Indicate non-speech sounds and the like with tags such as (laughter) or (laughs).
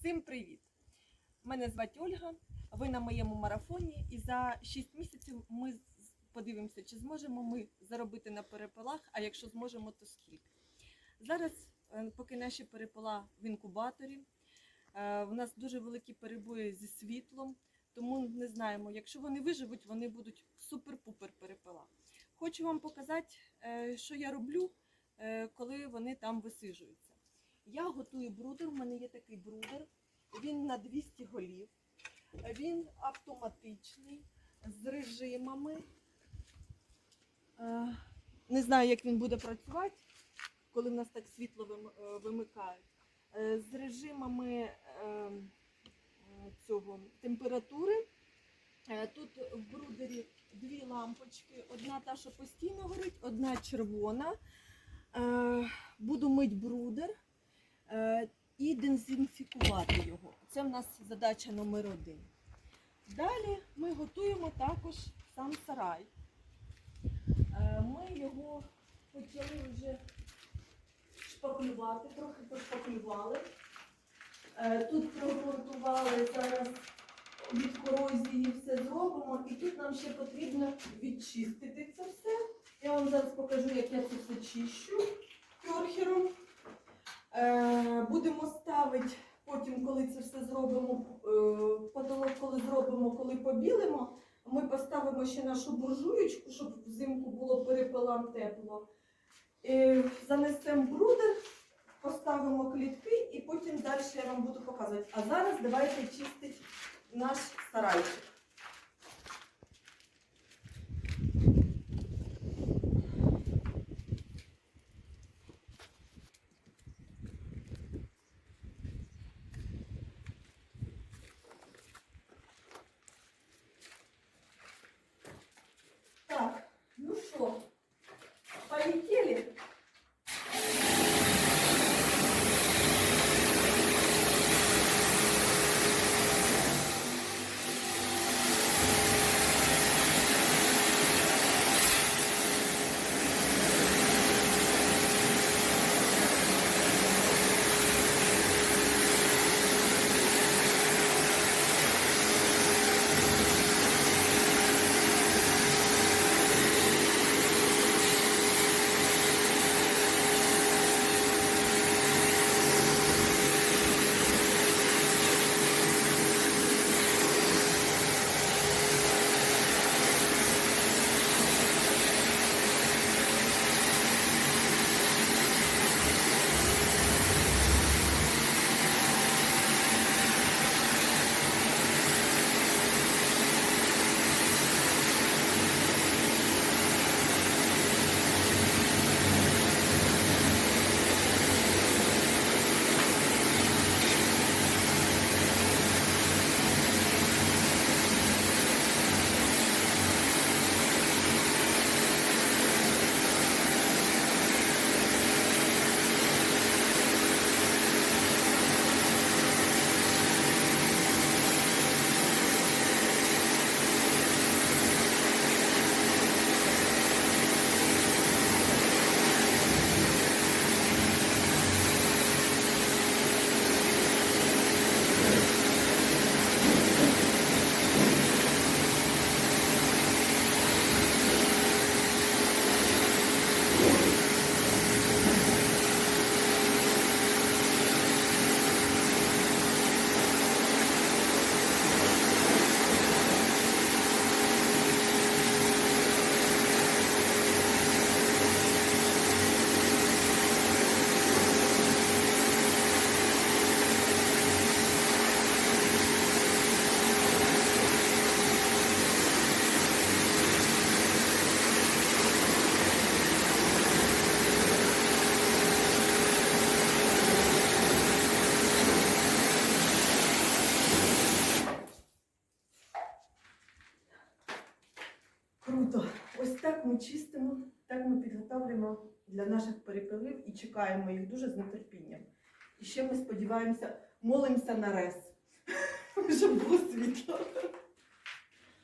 Всім привіт! Мене звати Ольга. Ви на моєму марафоні, і за 6 місяців ми подивимося, чи зможемо ми заробити на перепелах, а якщо зможемо, то скільки. Зараз, е, поки наші перепела в інкубаторі, е, в нас дуже великі перебої зі світлом, тому не знаємо, якщо вони виживуть, вони будуть супер-пупер перепела. Хочу вам показати, е, що я роблю, коли вони там висижуються. Я готую брудер, у мене є такий брудер, він на 200 голів, він автоматичний, з режимами. Е, Не знаю, як він буде працювати, коли в нас так світло е, вимикають. Е, З режимами цього температури. Тут в брудері дві лампочки. Одна та, що постійно горить, одна червона. Буду мить брудер і дезінфікувати його. Це в нас задача номер один. Далі ми готуємо також сам сарай. Е, Ми його почали вже шпаклювати, трохи пошпаклювали. Е, Тут прогрунтували зараз від корозії все зробимо. І тут нам ще потрібно відчистити це все. Я вам зараз покажу, як я це все чищу кьорхером. Е, будемо ставити потім, коли це все зробимо, е, потолок, коли зробимо, коли побілимо, ми поставимо ще нашу буржуєчку, щоб взимку було перепелам тепло. Е, занесемо брудер, поставимо клітки і потім далі я вам буду показувати. А зараз давайте чистити наш сарайчик. Круто. Ось так ми чистимо, так ми підготовлюємо для наших перепелів і чекаємо їх дуже з нетерпінням. І ще ми сподіваємося, молимося на рез, (laughs) щоб було світло.